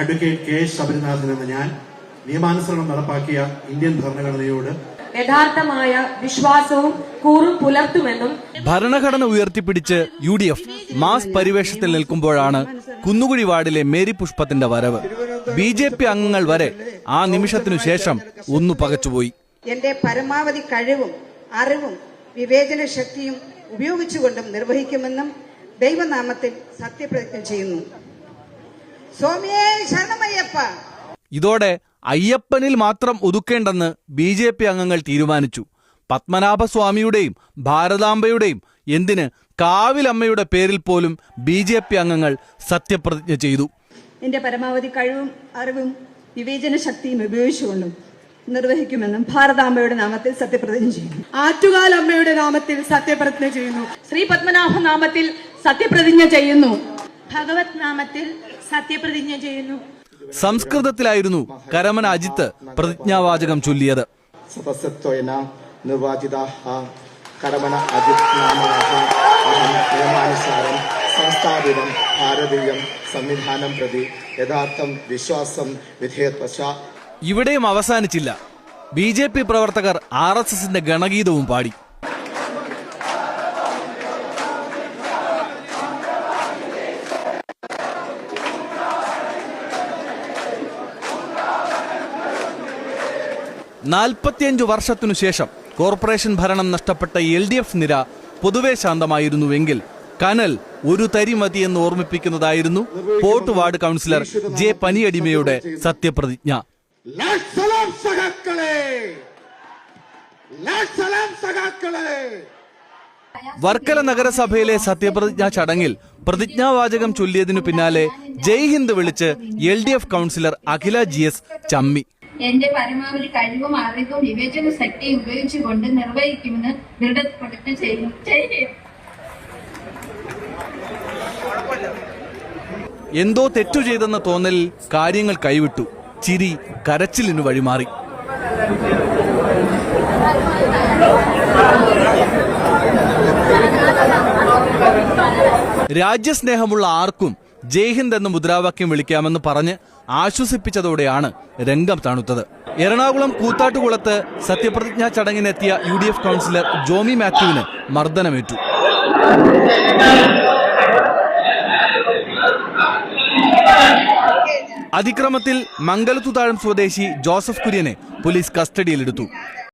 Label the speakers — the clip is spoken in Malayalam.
Speaker 1: അഡ്വക്കേറ്റ് കെ എസ് ശബരിനാഥൻ എന്ന ഞാൻ നിയമാനുസരണം നടപ്പാക്കിയ ഇന്ത്യൻ ഭരണഘടനയോട്
Speaker 2: യഥാർത്ഥമായ വിശ്വാസവും കൂറും പുലർത്തുമെന്നും
Speaker 3: ഭരണഘടന ഉയർത്തിപ്പിടിച്ച് യു ഡി എഫ് മാസ് പരിവേഷത്തിൽ നിൽക്കുമ്പോഴാണ് കുന്നുകുഴി വാർഡിലെ മേരി പുഷ്പത്തിന്റെ വരവ്. ബി ജെ പി അംഗങ്ങൾ വരെ ആ നിമിഷത്തിനു ശേഷം ഒന്നു പകച്ചുപോയി.
Speaker 4: എന്റെ പരമാവധി കഴിവും അറിവും വിവേചന ശക്തിയും ഉപയോഗിച്ചുകൊണ്ടും നിർവഹിക്കുമെന്നും ദൈവനാമത്തിൽ സത്യപ്രതിജ്ഞ ചെയ്യുന്നു. സ്വാമിയേ ശരണമയ്യപ്പ.
Speaker 3: ഇതോടെ അയ്യപ്പനിൽ മാത്രം ഒതുക്കേണ്ടെന്ന് ബി ജെ പി അംഗങ്ങൾ തീരുമാനിച്ചു. പത്മനാഭസ്വാമിയുടെയും ഭാരതാംബയുടെയും എന്തിന് കാവിലമ്മയുടെ പേരിൽ പോലും ബി ജെ പി അംഗങ്ങൾ സത്യപ്രതിജ്ഞ ചെയ്തു.
Speaker 5: എന്റെ പരമാവധി കഴിവും അറിവും വിവേചന ശക്തിയും ഉപയോഗിച്ചുകൊണ്ടും നിർവഹിക്കുമെന്നും ഭാരതാംബയുടെ നാമത്തിൽ സത്യപ്രതിജ്ഞ ചെയ്യുന്നു.
Speaker 2: ആറ്റുകാലമ്മയുടെ നാമത്തിൽ സത്യപ്രതിജ്ഞ ചെയ്യുന്നു.
Speaker 5: ശ്രീ പത്മനാഭ നാമത്തിൽ സത്യപ്രതിജ്ഞ ചെയ്യുന്നു.
Speaker 2: ഭഗവത് നാമത്തിൽ സത്യപ്രതിജ്ഞ ചെയ്യുന്നു.
Speaker 3: സംസ്കൃതത്തിലായിരുന്നു കരമന അജിത്ത് പ്രതിജ്ഞാവാചകം ചൊല്ലിയത്.
Speaker 6: നിർവാചിതാः നിയമാനുസാരം സംസ്ഥാപിതം ഭാരതീയം സംവിധാനം പ്രതി യഥാർത്ഥം വിശ്വാസം വിധേയത്വശ.
Speaker 3: ഇവിടെയും അവസാനിച്ചില്ല. ബി ജെ പി പ്രവർത്തകർ ആർ എസ് എസിന്റെ ഗണഗീതവും പാടി. നാൽപ്പത്തിയഞ്ചു വർഷത്തിനു ശേഷം കോർപ്പറേഷൻ ഭരണം നഷ്ടപ്പെട്ട എൽ ഡി എഫ് നിര പൊതുവെ ശാന്തമായിരുന്നുവെങ്കിൽ കനൽ ഒരു തരി മതി എന്ന് ഓർമ്മിപ്പിക്കുന്നതായിരുന്നു പോർട്ട് വാർഡ് കൗൺസിലർ ജെ പനിയടിമയുടെ സത്യപ്രതിജ്ഞ. വർക്കല നഗരസഭയിലെ സത്യപ്രതിജ്ഞാ ചടങ്ങിൽ പ്രതിജ്ഞാവാചകം ചൊല്ലിയതിനു പിന്നാലെ ജയ് ഹിന്ദ് വിളിച്ച് L D F councillor Akhila G S ചമ്മി.
Speaker 7: എന്റെ പരമാവധി കഴിവും അറിവും വിവേചന ശക്തിയും ഉപയോഗിച്ചുകൊണ്ട് നിർവഹിക്കുമെന്ന് ദൃഢപ്രതിജ്ഞ ചെയ്യുന്നു. ചെയ്യും
Speaker 3: എന്തോ തെറ്റു ചെയ്തെന്ന തോന്നൽ കാര്യങ്ങൾ കൈവിട്ടു. ചിരി കരച്ചിലിനു വഴിമാറി. രാജ്യസ്നേഹമുള്ള ആർക്കും ജയ്ഹിന്ദ് എന്ന മുദ്രാവാക്യം വിളിക്കാമെന്ന് പറഞ്ഞ് ആശ്വസിപ്പിച്ചതോടെയാണ് രംഗം തണുത്തത്. എറണാകുളം കൂത്താട്ടുകുളത്ത് സത്യപ്രതിജ്ഞാ ചടങ്ങിനെത്തിയ U D F councillor Jomi മാത്യുവിന് മർദ്ദനമേറ്റു. അതിക്രമത്തിൽ മംഗലത്തുതാഴം സ്വദേശി ജോസഫ് കുര്യനെ പോലീസ് കസ്റ്റഡിയിലെടുത്തു.